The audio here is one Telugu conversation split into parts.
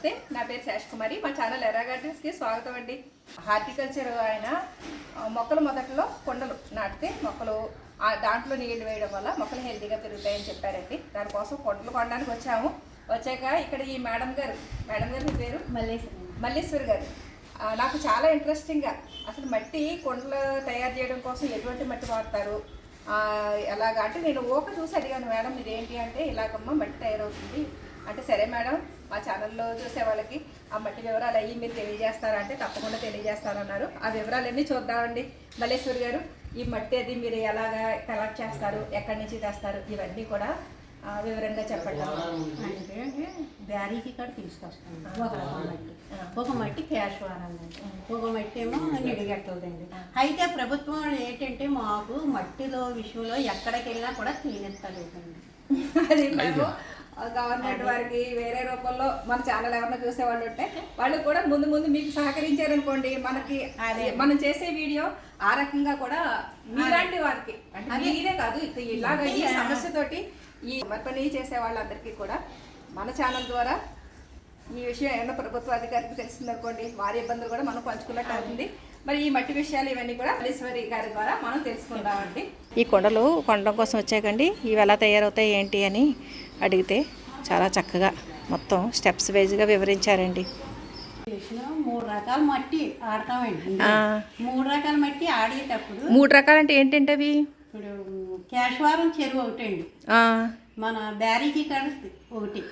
నమస్తే. నా పేరు శేష్ కుమారి మా ఛానల్ ఎర్రా గార్డెన్స్కి స్వాగతం అండి. హార్టికల్చర్ ఆయన మొక్కలు మొదట్లో కొండలు నాటితే మొక్కలు ఆ దాంట్లో నీళ్ళు వేయడం వల్ల మొక్కలు హెల్తీగా పెరుగుతాయని చెప్పారండి. దానికోసం కొండలు కొనడానికి వచ్చాము. వచ్చాక ఇక్కడ ఈ మేడం గారు మేడం గారు పేరు? మల్లేశ్వరి గారు. ఆ, నాకు చాలా ఇంట్రెస్టింగ్గా అసలు మట్టి కొండలు తయారు చేయడం కోసం ఎటువంటి మట్టి వాడతారు? ఎలాగా? అంటే నేను ఓక చూసి అడిగాను మేడం ఇదేంటి? అంటే ఇలాగమ్మ మట్టి తయారవుతుంది. అంటే సరే మేడం మా ఛానల్లో చూసే వాళ్ళకి ఆ మట్టి వివరాలు అయ్యి మీరు తెలియజేస్తారా అంటే తప్పకుండా తెలియజేస్తారన్నారు ఆ వివరాలన్నీ చూద్దామండి. మల్లేశ్వరి గారు ఈ మట్టి అది మీరు ఎలాగా కలెక్ట్ చేస్తారు ఎక్కడి నుంచి తెస్తారు ఇవన్నీ కూడా ఆ, వివరంగా చెప్పండి. అంటే బ్యారీకి కూడా తీసుకొస్తాం ఒక మట్టి. ఒక మట్టి క్యాష్ వారండి ఒక మట్టి ఏమో నిడిగట్టదండి అయితే ప్రభుత్వం వాళ్ళు ఏంటంటే మాకు మట్టిలో విషయంలో ఎక్కడికి వెళ్ళినా కూడా తీనిస్తలేదండి. అది మేము గవర్నమెంట్ వారికి వేరే రూపంలో మన ఛానల్ ఎవరైనా చూసేవాళ్ళు ఉంటే వాళ్ళు కూడా ముందు ముందు మీకు సహకరించారనుకోండి మనకి. మనం చేసే వీడియో ఆ రకంగా కూడా మీలాంటి వారికి అంటే మీరే కాదు ఇలాగ ఈ సమస్యతోటి ఈ పని చేసే వాళ్ళందరికీ కూడా మన ఛానల్ ద్వారా ఈ విషయం ఏమన్నా ప్రభుత్వ అధికారికి తెలిసిందనుకోండి వారి ఇబ్బందులు కూడా మనం పంచుకున్నట్టు అవుతుంది. మరి ఈ మట్టి విషయాలు ఇవన్నీ కూడా మల్లీశ్వరి గారి ద్వారా మనం తెలుసుకుందామండి. ఈ కొండలు కొనడం కోసం వచ్చాకండి ఇవి ఎలా తయారవుతాయి ఏంటి అని అడిగితే చాలా చక్కగా మొత్తం స్టెప్స్ వైజ్గా వివరించారండి. మూడు రకాల మట్టి ఆడతామండి. మూడు రకాల మట్టి ఆడేటప్పుడు మూడు రకాలంటే ఏంటంటే అవి ఇప్పుడు క్యాష్వారం చెరువు ఒకటండి. ఆ, మన బ్యారీకి కాడ ఒకటి.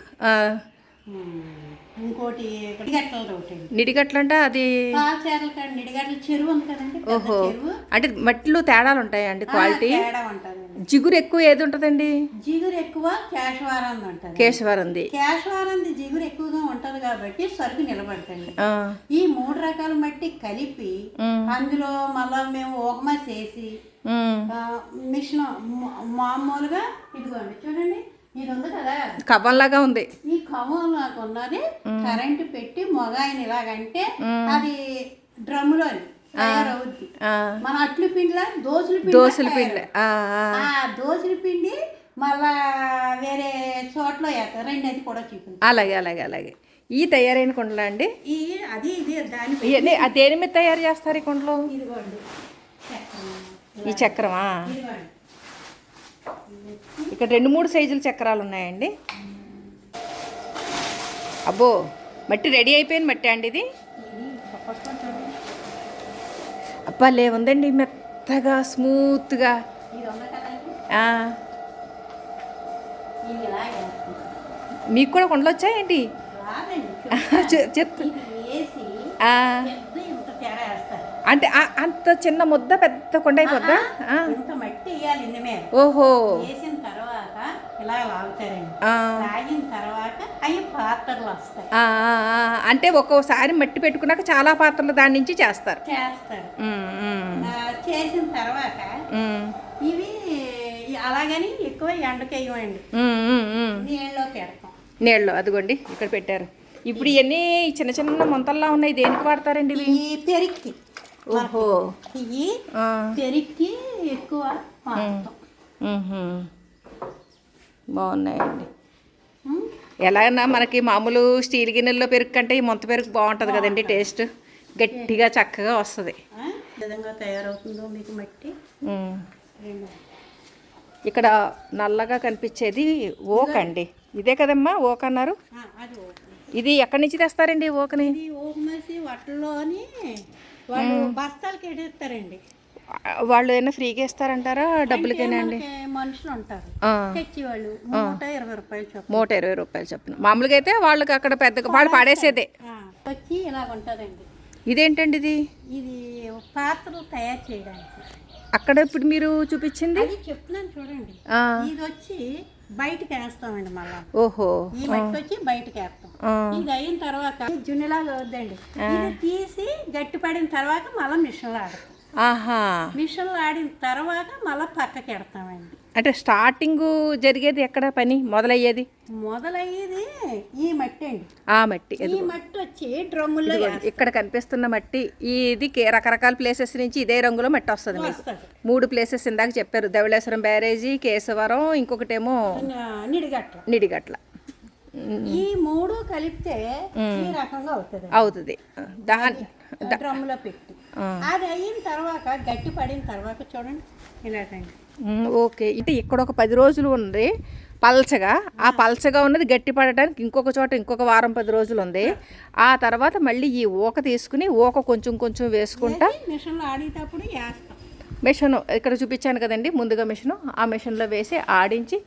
ఇంకోటి నిడిగట్టలు ఒకటండి. నిడిగట్లంటే అది పాలచేరల కాడ నిడిగట్టల చెరువు ఉంది కదండి ఓహో. అంటే మట్టిలో తేడాలు ఉంటాయండి క్వాలిటీ? తేడా ఉంటుందండి జిగురు ఎక్కువ ఏది ఉంటుందండి? జిగురు ఎక్కువ క్యాష్వారంది ఉంటుంది కేశవరంది. క్యాష్వారంది జిగురు ఎక్కువగా ఉంటది కాబట్టి సరుకు నిలబడుతుంది ఆ, ఈ మూడు రకాల మట్టి కలిపి అందులో మళ్ళా మేము ఓకమా చేసి మిషన్ మామూలుగా ఇదిగోండి చూడండి ఇది ఉంది కదా? కవ్వంలాగా ఉంది. ఈ కవం నాకు ఉన్నది కరెంటు పెట్టి మొగాయిని ఇలాగంటే అది డ్రమ్ములో తయారవుద్ది ఆ, మన అట్లు పిండిలా దోసులు పిండి దోసల పిండి దోసుల పిండి మళ్ళా వేరే చోట్ల రెండేది కూడా చూపింది అలాగే అలాగే అలాగే. ఈ తయారైన కుండలా అండి? అది ఇది దాని మీద తయారు చేస్తారు ఈ కుండలు. ఈ చక్రమా? ఇక్కడ రెండు మూడు సైజుల చక్రాలు ఉన్నాయండి. అబ్బో మట్టి రెడీ అయిపోయిన మట్టి అండి ఇది. అబ్బా లేవుందండి మెత్తగా స్మూత్గా. మీకు కూడా కుండలు వచ్చాయండి చెప్తా అంటే అంత చిన్న ముద్ద పెద్ద కొండ అయిపోద్దా? ఓహో. ఇలా లాగుతారండి. ఆ, లాగిన తర్వాత అవి పాత్రలు వస్తాయి. ఆ, ఆ, ఆ, అంటే ఒక్కోసారి మట్టి పెట్టుకున్నాక చాలా పాత్రలు దాని నుంచి చేస్తారు. చేసిన తర్వాత ఇవి అలాగని ఎక్కువ ఎండకేయమండి. నీళ్ళలో పెడతాం. నీళ్ళు అదిగోండి ఇక్కడ పెట్టారు. ఇప్పుడు ఇవన్నీ చిన్న చిన్న ముంతల్లా ఉన్నాయి దేనికి వాడతారండి ఇవి? పెరిక్కి. ఓహో. ఇవి పెరిక్కి ఎక్కువ వాడతాం. బాగున్నాయండి? ఎలాగైనా మనకి మామూలు స్టీల్ గిన్నెల్లో పెరుగు కంటే ఈ ముంత పెరుగు బాగుంటుంది కదండి టేస్ట్ గట్టిగా చక్కగా వస్తుంది ఆ? ఏ విధంగా తయారవుతుందో మీకు మట్టి ఉమ్. రెండు. ఇక్కడ నల్లగా కనిపించేది ఓక్ అండి ఇదే కదమ్మా ఓక్ అన్నారు ఆ, అది ఓకే. ఇది ఎక్కడి నుంచి తెస్తారండి ఈ ఓక్ని వాళ్ళు ఏమైనా ఫ్రీగా ఇస్తారంటారా? డబ్బులకేనా అండి? మనుషులు ఉంటారు. ఆ, తెచ్చి వాళ్ళు నూట ఇరవై రూపాయలు చొప్పున. నూట ఇరవై రూపాయలు చొప్పున. మామూలుగా అయితే వాళ్ళకి అక్కడ పెద్దగా వాళ్ళు పడేసేదే. వచ్చి ఇలాగ ఉంటుందండి. ఇదేంటండి ఇది? ఇది పాత్రలు తయారు చేయడానికి. అక్కడ ఇప్పుడు మీరు చూపించింది? అది చెప్తున్నాను చూడండి. ఇది వచ్చి బయటకి వేస్తామండి మళ్ళా. ఓహో. ఈ మట్టి వచ్చి బయటకి వేస్తాం. ఇది అయిన తర్వాత జున్నులాగా వద్దండి ఇది తీసి గట్టి పడిన తర్వాత మళ్ళీ మిషన్లో ఆడతాం. ఆహా. మిషన్లో ఆడిన తర్వాత మళ్ళీ పక్కకి ఎడతామండి. అంటే స్టార్టింగ్ జరిగేది ఎక్కడ పని? మొదలయ్యేది? మొదలయ్యేది ఈ మట్టి అండి. ఆ మట్టి ఈ మట్టి వచ్చి డ్రమ్ముల్లో ఇక్కడ కనిపిస్తున్న మట్టి ఇది రకరకాల ప్లేసెస్ నుంచి ఇదే రంగులో మట్టి వస్తుంది మీకు. మూడు ప్లేసెస్ ఇందాక చెప్పారు ధవళేశ్వరం బ్యారేజీ కేశవరం ఇంకొకటేమో నిడిగట్ట నిడిగట్ల. ఈ మూడు కలిపితే ఈ రకంగా అవుతుంది. అవుతుంది. దాని డ్రమ్లో పెట్టి. అది అయిన తర్వాత గట్టి పడిన తర్వాత చూడండి ఇలాగండి ఓకే. అంటే ఇక్కడ ఒక పది రోజులు ఉంది పల్చగా. ఆ పల్చగా ఉన్నది గట్టి పడటానికి ఇంకొక చోట ఇంకొక వారం పది రోజులు ఉంది. ఆ. తర్వాత మళ్ళీ ఈ ఊక తీసుకుని ఊక కొంచెం కొంచెం వేసుకుంటా. మిషన్లో ఆడేటప్పుడు మిషన్ ఇక్కడ చూపించాను కదండి ముందుగా మిషన్. ఆ మిషన్లో వేసి ఆడించి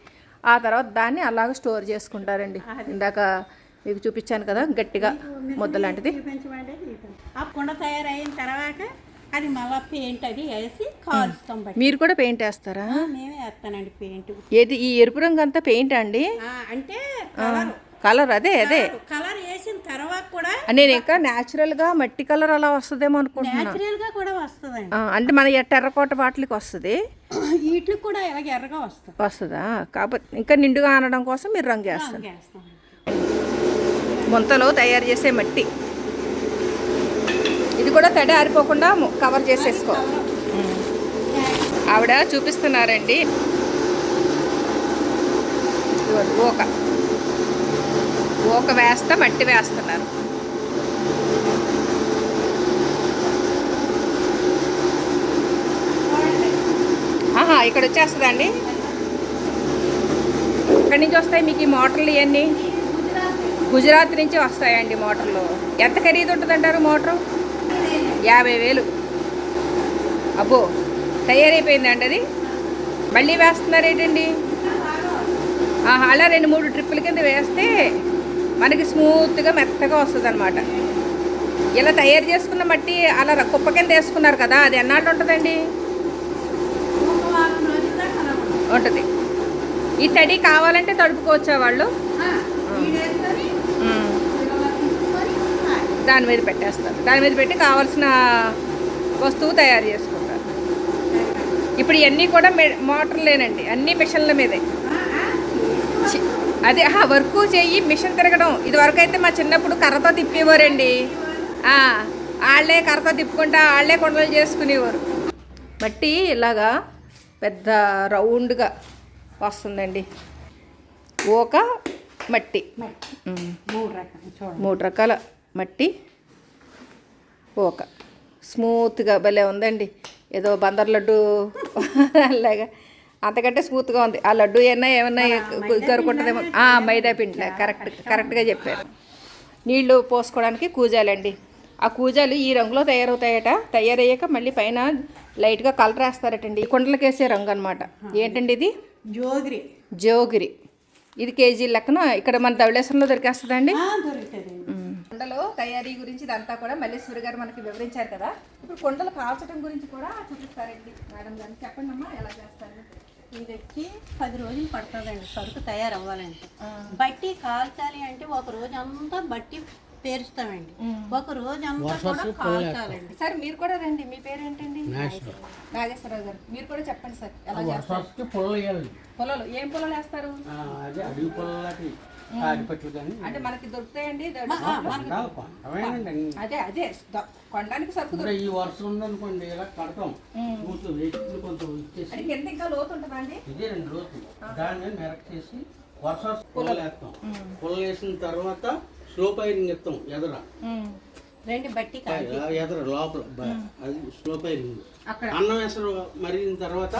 ఆ తర్వాత దాన్ని అలాగ స్టోర్ చేసుకుంటారండి. ఇందాక మీకు చూపించాను కదా గట్టిగా ముద్ద లాంటిది చూపించమంటే చూపించం. ఆ కుండ తయారైన తర్వాత అది మళ్ళీ పెయింట్ అది వేసి కాల్స్తాం బట్టి. మీరు కూడా పెయింట్ వేస్తారా? మేమే వేస్తానండి పెయింట్ ఏది ఈ ఎరుపు రంగు అంతా పెయింట్ అండి? అంటే కలర్ అదే అదే. కలర్ వేసిన తర్వాత కూడా నేను ఇంకా న్యాచురల్గా మట్టి కలర్ అలా వస్తుందేమో అనుకుంటున్నా. న్యాచురల్గా కూడా వస్తుందండి. ఆ, అంటే మన ఎ- టెర్రకోట వాటికి వస్తుంది. వీటికి కూడా ఇలాగ ఎర్రగా వస్తుంది. వస్తుందా? కాకపోతే ఇంకా నిండుగా అనడం కోసం మీరు రంగు వేస్తారు. వేస్తాం ముంతలో తయారు చేసే మట్టి. ఇది కూడా తడి ఆరిపోకుండా కవర్ చేసేసుకో. ఆవిడ చూపిస్తున్నారండి. ఓక ఊక ఊక వేస్తా మట్టి వేస్తున్నారు. ఆహా ఇక్కడ వచ్చేస్తుందండి. ఇక్కడి నుంచి వస్తాయి మీకు ఈ మోటార్లు ఇవన్నీ గుజరాత్ నుంచి వస్తాయండి మోటార్లు. ఎంత ఖరీదు ఉంటుందంటారు మోటారు? యాభై వేలు. అబ్బో తయారైపోయిందండి అది మళ్ళీ వేస్తున్నారు ఏంటండి ఆహా, అలా రెండు మూడు ట్రిప్పుల కింద వేస్తే మనకి స్మూత్గా మెత్తగా వస్తుంది అనమాట ఇలా తయారు చేసుకున్న మట్టి అలా కుప్ప కింద వేసుకున్నారు కదా అది ఎన్నాళ్ళు ఉంటుందండి. ఉంటుంది. ఈ తడి కావాలంటే తడుపుకోవచ్చా వాళ్ళు ఆ, వీడేసుకొని ఉమ్. ఇలా తీసుకొని కాయాలి. దాని మీద పెట్టేస్తారు. దాని మీద పెట్టి కావాల్సిన వస్తువు తయారు చేసుకుంటారు. ఇప్పుడు ఇవన్నీ కూడా మె- మోటార్లేనండి. అన్ని మిషన్ల మీదే. అదే వర్క్ చెయ్యి మిషన్ తిరగడం. ఇది వరకు అయితే మా చిన్నప్పుడు కర్రతో తిప్పేవారండి. వాళ్ళే కర్రతో తిప్పుకుంటా వాళ్ళే కొండలు చేసుకునేవారు. మట్టి ఇలాగా పెద్ద రౌండ్గా వస్తుందండి. ఓక మట్టి. మట్టి. ఉమ్. మూడు రకాలు చూడండి. మూడు రకాల మట్టి ఓక స్మూత్గా భలే ఉందండి. ఏదో బందర్ లడ్డు అలాగా అంతకంటే స్మూత్గా ఉంది. ఆ లడ్డు ఏమన్నా ఏమన్నా కరుకుంటుందేమో ఆ, మైదా పిండి కరెక్ట్ కరెక్ట్గా చెప్పారు. నీళ్ళు పోసుకోవడానికి కూజాలండి. ఆ కూజాలు ఈ రంగులో తయారవుతాయట. తయారయ్యాక మళ్ళీ పైన లైట్గా కలర్ వేస్తారటండి ఈ కుండలకి వేసే రంగు అనమాట ఏంటండి ఇది? జోగిరి. జోగిరి. ఇది కేజీ లెక్కన ఇక్కడ మన ధవళేశ్వరంలో దొరికేస్తుందండి? కుండలో తయారీ గురించి ఇదంతా కూడా మల్లేశ్వరి గారు మనకి వివరించారు కదా. ఇప్పుడు కుండలు కాల్చడం గురించి కూడా చూపిస్తారండి. మేడం గారు చెప్పండి అమ్మా ఎలా చేస్తారు? ఇది వచ్చి పది రోజులు పడుతుందండి సరుకు తయారవ్వాలంటే. బట్టి కాల్చాలి అంటే ఒక రోజు అంతా బట్టి పేరుస్తామండి. ఒక రోజు అంతా కూడా కాల్చాలండి. సార్ మీరు కూడా రండి మీ పేరు ఏంటండి నాగేశ్వరరావు గారు మీరు కూడా చెప్పండి సార్ ఎలా చేస్తారు? పొలాలు ఏం పొలాలు వేస్తారు? అడవి తాడిపట్లు కానీ అంటే మనకి దొరుకుతాయండి. అదే అదే కొనడానికి సరుకు ఈ వర్షం ఉందనుకోండి ఇలా కడతాం. కూర్చో వెయిట్లు కొంచెం ఇచ్చేసి కింద ఇంకా లోతు ఉంటుందండి ఇదే రెండు రోజులు దాని మీద మెరక్ చేసి వర్షం పొలం వేస్తాం పొలం వేసిన తర్వాత స్లో పైరింగ్ ఇస్తాం ఎదర. రెండు బట్టి కాల్ ఆ ఎదర లోపల అది స్లో అక్కడ. అన్నం వేసరు మరిగిన తర్వాత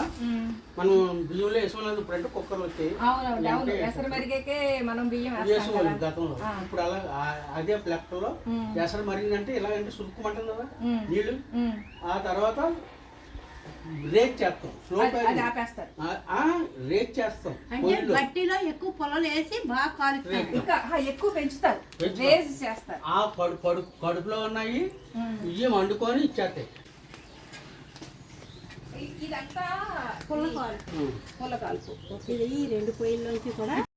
మనం బియ్యంలో ఇప్పుడు అంటే కుక్కర్లు వచ్చాయి ఎసరు మరిగాకే మనం బియ్యం వేసుకోవాలి గతంలో. ఇప్పుడు అలా అదే ప్లెక్కలో ఎసరు మరిగిందంటే ఇలాగంటే సురుక్కుమంటుంది కదా నీళ్ళు. ఆ తర్వాత రేక్ చేస్తాం. స్లో రేక్ చేస్తాం అంటే పొయ్యిలో బట్టిలో ఎక్కువ పొలాలు వేసి బాగా ఇంకా ఎక్కువ పెంచుతారు. రేజ్ చేస్తారు. ఆ కడు కడు కడుపులో ఉన్నాయి. బియ్యం వండుకొని ఇచ్చేస్తాయి. ఇదంతా పుల్ల కాలు. పూల కాల్పు. ఇది ఈ రెండు పొయ్యిల్లోంచి కూడా ఇప్పుడు ఈ నిర్మాణం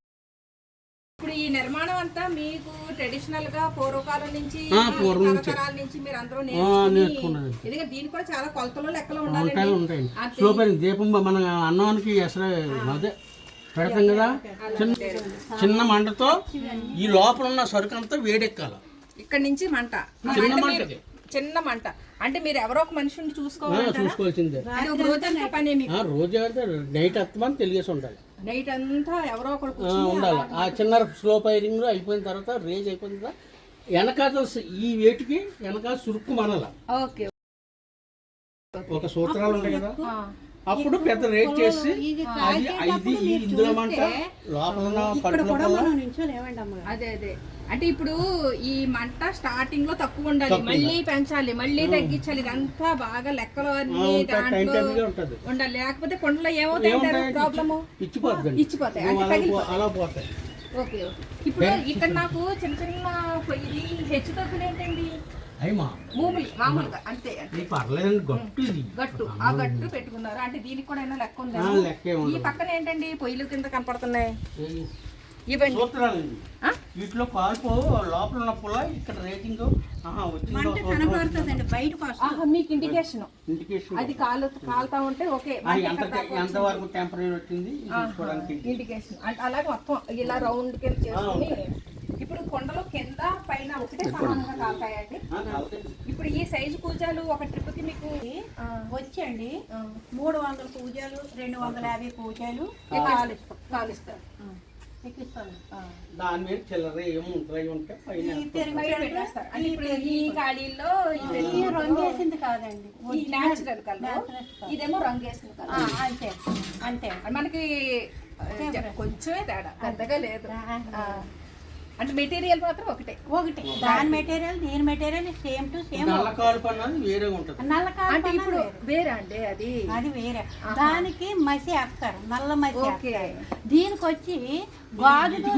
అంతా మీకు ట్రెడిషనల్గా పూర్వకాలం నుంచి నుంచి. మీరు అందరూ నేర్చుకున్నది. నేర్చుకుని ఎందుకంటే దీనికి కూడా చాలా కొలతలు లెక్కలు పైరింగ్ దీపం మన అన్నానికి ఎసరు అదే పెడతాం కదా? చిన్న చిన్న మంటతో ఈ లోపల ఉన్న సరుకు అంతా వేడెక్కాలి. ఇక్కడ నుంచి మంట. చిన్న మంట. చిన్న మంట. అంటే మీరు ఎవరో ఒక మనిషిని చూసుకోవాలి చూసుకోవాల్సిందే. రోజంతా పని రోజు నైట్ వస్తామని తెలియసి ఉండాలి. నైట్ అంతా ఎవరో ఒకరు ఉండాలి. ఆ చిన్న స్లో ఫైరింగ్ అయిపోయిన తర్వాత రేజ్ అయిపోయిన తర్వాత వెనకాల ఈ వేటికి వెనకాల సురుక్కు మనల. ఓకే. ఒక సూత్రాలు ఉంటాయి కదా. అప్పుడు పెద్ద రేట్ చేసి ఇది అది ఇది ఇందులో మంట లోపల అదే అదే. అంటే ఇప్పుడు ఈ మంట స్టార్టింగ్లో తక్కువ ఉండాలి. మళ్ళీ పెంచాలి మళ్ళీ తగ్గించాలి. ఇదంతా బాగా లెక్కలు అన్ని దాంట్లో ఉండాలి. లేకపోతే కొండలో ఏమవుతాయి ప్రాబ్లము ఇచ్చిపోతాయి. అలా అంటే ఓకే ఇప్పుడు ఇక్కడ నాకు చిన్న చిన్న ఇది హెచ్చు తగ్గులు భూములు మామూలుగా అంతే పర్లేదండి గట్టు ఇది. గట్టు ఆ గట్టు. పెట్టుకున్నారు. అంటే దీనికి కూడా ఏమైనా లెక్క ఉందా? ఈ పక్కన ఏంటండి? పొయ్యిలు కింద కనపడుతున్నాయి. ఇవ్వండి? వీటిలో లోపల ఉన్న పుల్ల ఇక్కడ రేటింగ్. మీకు ఇండికేషన్ ఇండికేషన్ అది కాలు కాలుతా ఉంటే ఓకే ఎంత వరకు టెంపరీ వచ్చింది ఇండికేషన్ అంటే అలాగే మొత్తం ఇలా రౌండ్ కింద చేసుకుని ఇప్పుడు కొండలో కింద పైన ఒకటే సమానంగా కాలుతాయి. ఇప్పుడు ఈ సైజు కూజాలు ఒక ట్రిప్కి మీకు వచ్చండి మూడు వందల పూజలు రెండు వందల యాభై పూజలు కాలుస్తారు. దాని మీద చిల్లర ఉంటే ఈ రంగు వేసింది కాదండి. ఈ న్యాచురల్ కలర్ ఇదేమో రంగు వేసింది కలర్ అంతే. అంతే. మనకి కొంచెమే తేడా. పెద్దగా లేదు. అంటే మెటీరియల్ మాత్రం ఒకటే. ఒకటి. దాని మెటీరియల్ దీని మెటీరియల్ సేమ్ టు సేమ్ నల్ల కాలుపు అన్నది వేరే ఉంటుంది. నల్ల అంటే ఇప్పుడు వేరే. అండి అది. అది వేరే. దానికి మసి వేస్తారు నల్ల మసి దీనికి వచ్చి గాజుతో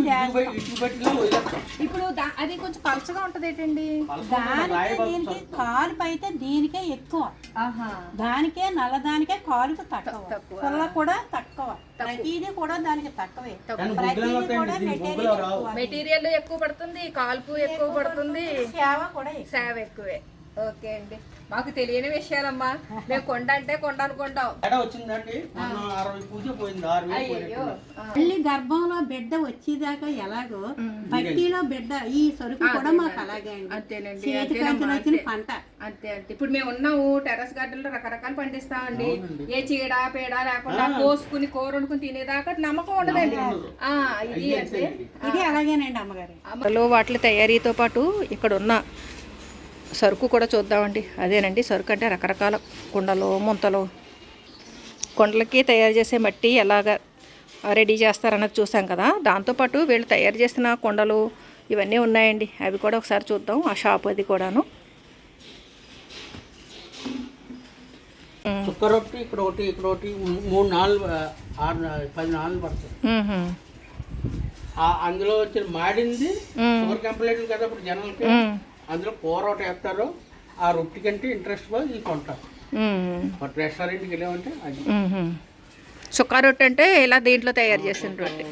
ఇప్పుడు దా- అది కొంచెం పలచగా ఉంటది ఏంటండి? దానికే దీనికి కాలుపు అయితే దీనికే ఎక్కువ. ఆహా. దానికే నల్లదానికే కాలుపు తక్కువ. తక్కువ. పుల్ల కూడా తక్కువ. ప్రతిదీ కూడా దానికి తక్కువే. ప్రతిదీ కూడా మెటీరియల్ ఎక్కువ. మెటీరియల్ ఎక్కువ పడుతుంది కాల్పు ఎక్కువ పడుతుంది. సేవ కూడా. సేవ ఎక్కువే. ఓకే అండి. మాకు తెలియని విషయాలమ్మా. మేము కొండ అంటే కొండ అనుకుంటాం వచ్చిందండి. మళ్ళీ గర్భంలో బిడ్డ వచ్చేదాకా ఎలాగో బట్టీలో బిడ్డ ఈ సరుకు కూడా మాకు అలాగే అండి. అంతేనండి వచ్చిన. పంట. అంతే అంతే ఇప్పుడు మేము ఉన్నాము టెర్రస్ గార్డెన్లో రకరకాలు పండిస్తామండి. ఏ చీడ పేడ లేకుండా కోసుకుని కూర వండుకుని తినేదాకా నమ్మకం ఉండదండి. ఆ, ఇది అంటే ఇది అలాగేనండి అమ్మగారు వాటి తయారీతో పాటు ఇక్కడ ఉన్న సరుకు కూడా చూద్దామండి. అదేనండి సరుకు అంటే రకరకాల కుండలు ముంతలు. కొండలకి తయారు చేసే మట్టి ఎలాగ రెడీ చేస్తారన్నది చూసాం కదా. దాంతోపాటు వీళ్ళు తయారు చేసిన కొండలు ఇవన్నీ ఉన్నాయండి. అవి కూడా ఒకసారి చూద్దాం ఆ షాప్ అది కూడాను. చుక్క రొట్టి ఇక్కడ ఒకటి ఇక్కడ ఒకటి మూడు నాలుగు ఆరు పది నాలుగు పడతాయి. అందులో వచ్చిన మాడింది మ్మ్. షుగర్ కంప్లైంట్ కదా ఇప్పుడు జనాలకి. అందులో కూర ఒకటి వేస్తారు ఆ రొట్టి కంటే ఇంట్రెస్ట్ ఇది కొంటారు. బట్ రెస్టారెంట్కి వెళ్ళామంటే అది. చుక్కా రొట్టె అంటే ఇలా దీంట్లో తయారు చేసిన రొట్టె.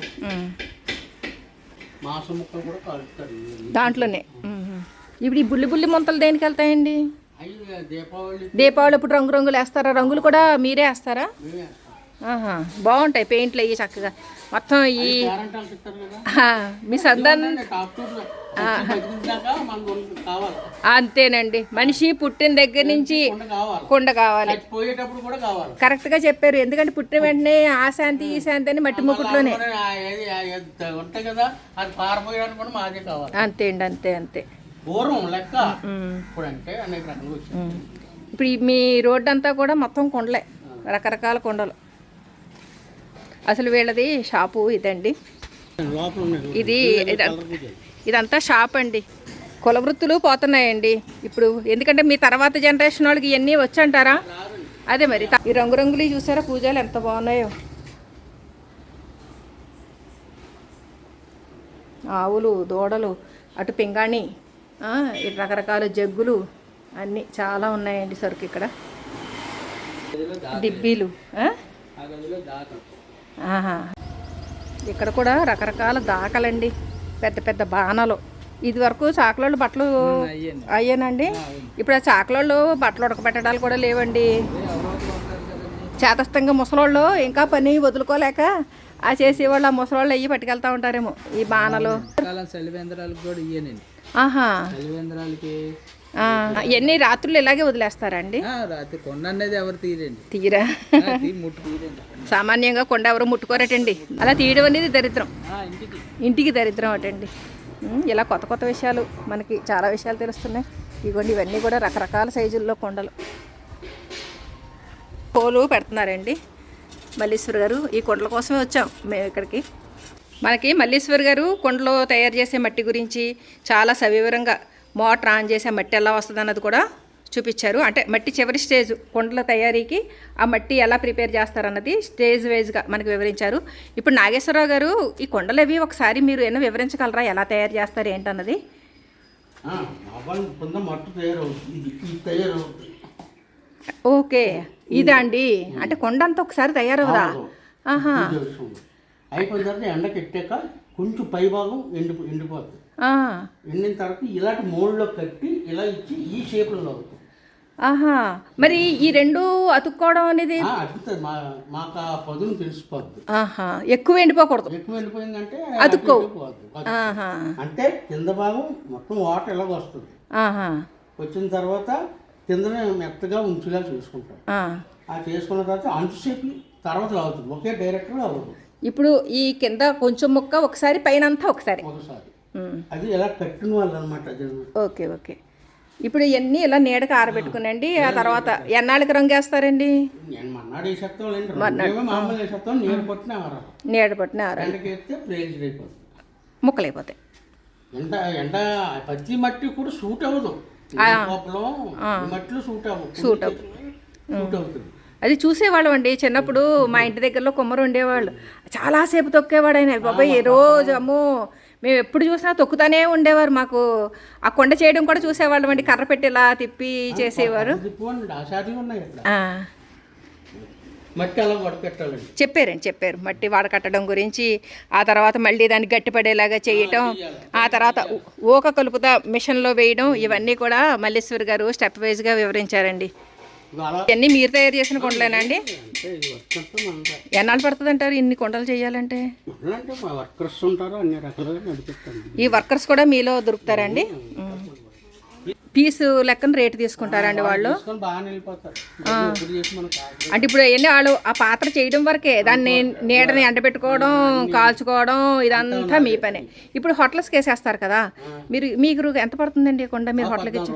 మాంసం ముక్కలు కూడా కలుపుతారు దాంట్లోనే. ఇప్పుడు ఈ బుల్లి బుల్లి ముంతలు దేనికి వెళ్తాయండి? దీపావళి దీపావళి ఇప్పుడు రంగు రంగులు వేస్తారా? రంగులు కూడా మీరే వేస్తారా? బాగుంటాయి పెయింట్లు అయ్యి చక్కగా. మొత్తం ఈ మీ కావాలి. అంతేనండి. మనిషి పుట్టిన దగ్గర నుంచి కొండ కావాలి. కావాలి. కరెక్ట్గా చెప్పారు. ఎందుకంటే పుట్టిన వెంటనే ఆ శాంతి ఈ శాంతి అని మట్టి కావాలి అంతే అండి అంతే అంతే. ఇప్పుడు మీ రోడ్డు అంతా కూడా మొత్తం కొండలే. రకరకాల కొండలు. అసలు వీళ్ళది షాపు ఇదండి. ఇది ఇదంతా షాప్ అండి. కుల వృత్తులు పోతున్నాయండి. ఇప్పుడు ఎందుకంటే మీ తర్వాత జనరేషన్ వాళ్ళకి ఇవన్నీ వచ్చంటారా? అదే మరి. ఈ రంగురంగులు చూసారా? పూజలు ఎంత బాగున్నాయో. ఆవులు దూడలు అటు పింగాణి రకరకాల జగ్గులు అన్నీ చాలా ఉన్నాయండి సరుకు ఇక్కడ. డిబ్బీలు ఇక్కడ కూడా రకరకాల దాకలండి పెద్ద పెద్ద బాణాలు. ఇది వరకు చాకలోళ్ళు బట్టలు అయ్యానండి. ఇప్పుడు ఆ చాకలోళ్ళు బట్టలు ఉడకబెట్టడాలు కూడా లేవండి. చేతస్థంగా ముసలోళ్ళు ఇంకా పని వదులుకోలేక ఆ చేసేవాళ్ళు ఆ ముసలోళ్ళు అయ్యి పట్టుకెళ్తా ఉంటారేమో ఈ బాణలు. ఆహా. ఎన్ని రాత్రులు ఇలాగే వదిలేస్తారండి? రాత్రి కొండ అనేది ఎవరు తీరండి తీరా ఆ, తీ ముట్టు తీరండి సామాన్యంగా కొండ ఎవరు ముట్టుకోరటండి. అలా తీయడం అనేది దరిద్రం. ఇంటికి. దరిద్రం అటండి. ఇలా కొత్త కొత్త విషయాలు మనకి చాలా విషయాలు తెలుస్తున్నాయి. ఇదిగోండి ఇవన్నీ కూడా రకరకాల సైజుల్లో కొండలు. పూలు పెడుతున్నారండి. మల్లీశ్వర్ గారు ఈ కొండల కోసమే వచ్చాం మేము ఇక్కడికి. మనకి మల్లీశ్వర్ గారు కొండలో తయారు చేసే మట్టి గురించి చాలా సవివరంగా మోటార్ ఆన్ చేసే మట్టి ఎలా వస్తుంది అన్నది కూడా చూపించారు. అంటే మట్టి చివరి స్టేజ్ కొండల తయారీకి ఆ మట్టి ఎలా ప్రిపేర్ చేస్తారన్నది స్టేజ్ వైజ్గా మనకు వివరించారు. ఇప్పుడు నాగేశ్వరరావు గారు ఈ కొండలు అవి ఒకసారి మీరు ఏమైనా వివరించగలరా? ఎలా తయారు చేస్తారు ఏంటన్నది? ఓకే ఇదా. అండి అంటే కొండ అంతా ఒకసారి తయారవుదా. ఆహా. అయిపోయిన తర్వాత ఎండకి ఎట్టాక కొంచెం పై భాగం ఎండి ఎండిపోతుంది. ఆ, ఎండిన తర్వాత ఇలాంటి మోల్డ్లో కట్టి ఇలా ఇచ్చి ఈ షేప్లో ఆహా. మరి ఈ రెండు అతుక్కోవడం అనేది అడుగుతుంది మా మాకు ఆ పదును తెలిసిపోద్ది. ఆహా. ఎక్కువ ఎండిపోకూడదు. ఎక్కువ ఇటు పోద్ది. ఆహా. అంటే కింద భాగం మొత్తం వాటర్ ఇలాగ వస్తుంది. ఆహా. వచ్చిన తర్వాత కిందనే మెత్తగా ఉంచేలా చూసుకుంటాం. ఆ. చేసుకున్న తర్వాత అంచుసేపు తర్వాత అవుతుంది ఒకే డైరెక్ట్గా అవ్వదు. ఇప్పుడు ఈ కింద కొంచెం ముక్క ఒకసారి పైన అంతా ఒకసారి. ఒకసారి. అది ఎలా కట్టిన వాళ్ళు అనమాట ఓకే ఓకే. ఇప్పుడు ఇవన్నీ ఇలా నీడకు ఆరబెట్టుకునండి ఆ తర్వాత ఎన్నాళ్ళకి రంగు వేస్తారండి? నీడ పట్టిన ముక్కలైపోతాయి ఎండ ఎండ పచ్చి మట్టి కూడా సూట్ అవ్వదు. సూట్ అవ్వదు సూట్ సూట్ అవుతుంది. అది చూసేవాళ్ళం అండి. చిన్నప్పుడు మా ఇంటి దగ్గరలో కుమ్మరు ఉండేవాళ్ళు. చాలాసేపు తొక్కేవాడు ఆయన. బాబాయ్ ఏ రోజు అమ్మో. మేము ఎప్పుడు చూసినా తొక్కుతానే ఉండేవారు మాకు. ఆ కొండ చేయడం కూడా చూసేవాళ్ళం అండి. కర్ర పెట్టి ఇలా తిప్పి చేసేవారు. మట్టి అలా వడకెట్టాలండి చెప్పారండి చెప్పారు. మట్టి వాడకట్టడం గురించి ఆ తర్వాత మళ్ళీ దాన్ని గట్టిపడేలాగా చేయటం ఆ తర్వాత ఊక కలుపుతా మిషన్లో వేయడం ఇవన్నీ కూడా మల్లేశ్వర్ గారు స్టెప్ వైజ్గా వివరించారండి. ఇవన్నీ మీరు తయారు చేసిన వచ్చినట్టు మన ఎన్నాళ్ళు పడుతుంది అంటారు ఇన్ని కొండలు చేయాలంటే? అంటే మా వర్కర్స్ ఉంటారు అన్ని రకాలుగా నడిపిస్తాను ఈ వర్కర్స్ కూడా మీలో దొరుకుతారండి పీసు లెక్కన రేటు తీసుకుంటారండి వాళ్ళు. అంటే ఇప్పుడు ఎన్ని వాళ్ళు ఆ పాత్ర చేయడం వరకే దాన్ని నీడని ఎండబెట్టుకోవడం కాల్చుకోవడం ఇదంతా మీ పని. ఇప్పుడు హోటల్స్కి వేసేస్తారు కదా మీరు మీకు ఎంత పడుతుందండి కొండ మీరు హోటల్కి ఇచ్చి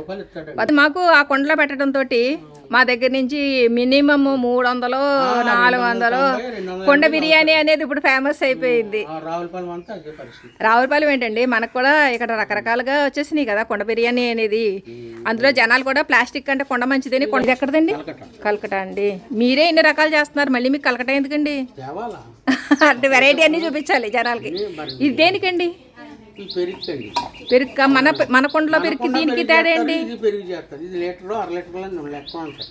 అది మాకు ఆ కొండలో పెట్టడం తోటి మా దగ్గర నుంచి మినిమం మూడు వందలు నాలుగు వందలు కొండ బిర్యానీ అనేది ఇప్పుడు ఫేమస్ అయిపోయింది. రావులపాలెం ఏంటండి మనకు కూడా ఇక్కడ రకరకాలుగా వచ్చేసినాయి కదా కొండ బిర్యానీ అనేది. అందులో జనాలు కూడా ప్లాస్టిక్ అంటే కొండ మంచిదని కొండ ఎక్కడదండి? కలకటా అండి. మీరే ఇన్ని రకాలు చేస్తున్నారు. మళ్ళీ మీకు కలకటా ఎందుకండి? అంటే వెరైటీ అన్ని చూపించాలి జనాలకి. ఇది దేనికండి? పెరుగు మన మన కొండలో పెరిగి దీనికి తేడా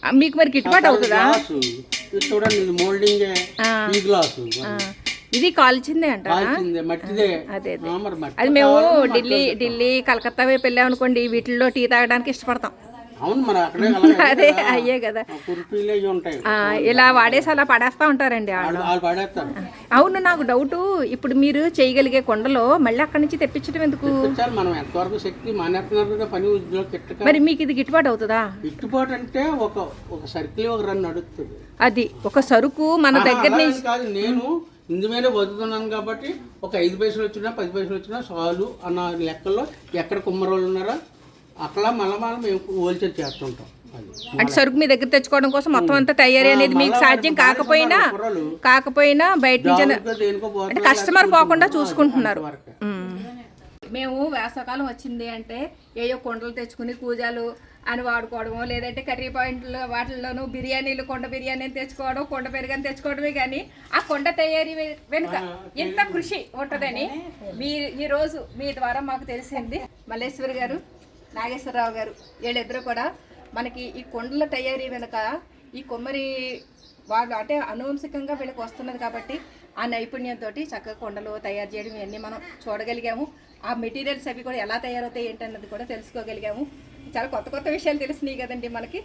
ఆ, మీకు మరి గిట్టుబాటు అవుతుందా? చూడండి మోల్డింగ్ గ్లాసు. ఇది కాల్చిందే అంట అదే అది. మేము ఢిల్లీ ఢిల్లీ కలకత్తా వైపు వెళ్ళాం అనుకోండి వీటిల్లో టీ తాగడానికి ఇష్టపడతాం. అదే. అయ్యే కదా. ఇలా వాడేసి అలా పడేస్తా ఉంటారండి అవును నాకు డౌట్ ఇప్పుడు మీరు చేయగలిగే కొండలో మళ్ళీ అక్కడి నుంచి తెప్పించడం ఎందుకు? మరి మీకు ఇది గిట్టుబాటు అవుతుందా? ఇట్టుబాటు అంటే ఒక ఒక సర్కిల్ ఒక రన్ నడుస్తుంది అది ఒక సరుకు మన దగ్గర నుంచి నేను ఇందు మీద బతుకుతున్నాను కాబట్టి ఒక ఐదు పైసలు వచ్చినా పది పైసలు వచ్చినా చాలు అన్న లెక్కల్లో ఎక్కడ కుమ్మరోళ్ళు ఉన్నారో అక్కడ మళ్ళీ మనం మేము హోల్సేల్ చేస్తుంటాం అది అంటే సరుకు మీ దగ్గర తెచ్చుకోవడం కోసం మొత్తం అంతా తయారీ అనేది మీకు సాధ్యం కాకపోయినా కాకపోయినా బయట నుంచి అంటే కస్టమర్ పోకుండా చూసుకుంటున్నారు వరకే. మ్మ్. మేము వేసవకాలం వచ్చింది అంటే ఏయో కొండలు తెచ్చుకుని కూజాలు అని వాడుకోవడమో లేదంటే కర్రీ పాయింట్లు వాటిల్లోనూ బిర్యానీలు కొండ బిర్యానీ అని తెచ్చుకోవడం కొండ పెరుగని తెచ్చుకోవడమే కానీ ఆ కొండ తయారీ వెనుక ఎంత కృషి ఉంటుందని మీ ఈ రోజు మీ ద్వారా మాకు తెలిసింది. మల్లేశ్వరి గారు నాగేశ్వరరావు గారు వీళ్ళిద్దరూ కూడా మనకి ఈ కొండల తయారీ వెనుక ఈ కొమ్మరి వాళ్ళు అంటే అనువంశికంగా వీళ్ళకి వస్తున్నది కాబట్టి ఆ నైపుణ్యంతో చక్కగా కొండలు తయారు చేయడం ఇవన్నీ మనం చూడగలిగాము. ఆ మెటీరియల్స్ అవి కూడా ఎలా తయారవుతాయి ఏంటన్నది కూడా తెలుసుకోగలిగాము. చాలా కొత్త కొత్త విషయాలు తెలిసినాయి కదండి మనకి.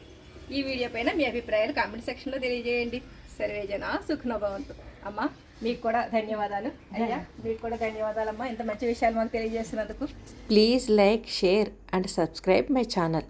ఈ వీడియో పైన మీ అభిప్రాయాలు కామెంట్ సెక్షన్లో తెలియజేయండి. సర్వేజన సుఖనభవంతు. అమ్మ మీకు కూడా ధన్యవాదాలు. అయ్యా మీకు కూడా ధన్యవాదాలమ్మా. ఇంత మంచి విషయాలు మాకు తెలియజేసినందుకు. Please like share and subscribe my channel